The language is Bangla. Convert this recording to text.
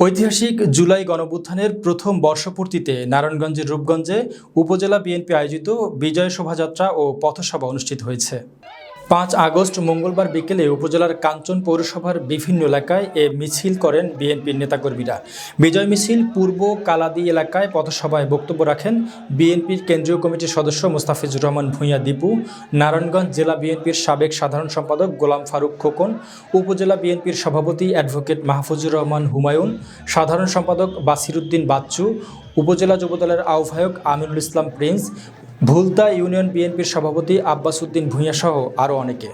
ঐতিহাসিক জুলাই গণবুত্থানের প্রথম বর্ষপূর্তিতে নারায়ণগঞ্জের রূপগঞ্জে উপজেলা বিএনপি আয়োজিত বিজয় শোভাযাত্রা ও পথসভা অনুষ্ঠিত হয়েছে। পাঁচ আগস্ট মঙ্গলবার বিকেলে উপজেলার কাঞ্চন পৌরসভার বিভিন্ন এলাকায় এ মিছিল করেন বিএনপির নেতাকর্মীরা। বিজয় মিছিল পূর্ব কালাদি এলাকায় পথসভায় বক্তব্য রাখেন বিএনপির কেন্দ্রীয় কমিটির সদস্য মোস্তাফিজুর রহমান ভূঁইয়া দীপু, নারায়ণগঞ্জ জেলা বিএনপির সাবেক সাধারণ সম্পাদক গোলাম ফারুক খোকন, উপজেলা বিএনপির সভাপতি অ্যাডভোকেট মাহফুজুর রহমান হুমায়ুন, সাধারণ সম্পাদক বাসিরুদ্দিন বাচ্চু, উপজেলা যুবদলের আহ্বায়ক আমিনুল ইসলাম প্রিন্স ভুলতা ইউনিয়ন বিএনপির সভাপতি আব্বাস উদ্দিন ভূঁইয়াসহ আরও অনেকে।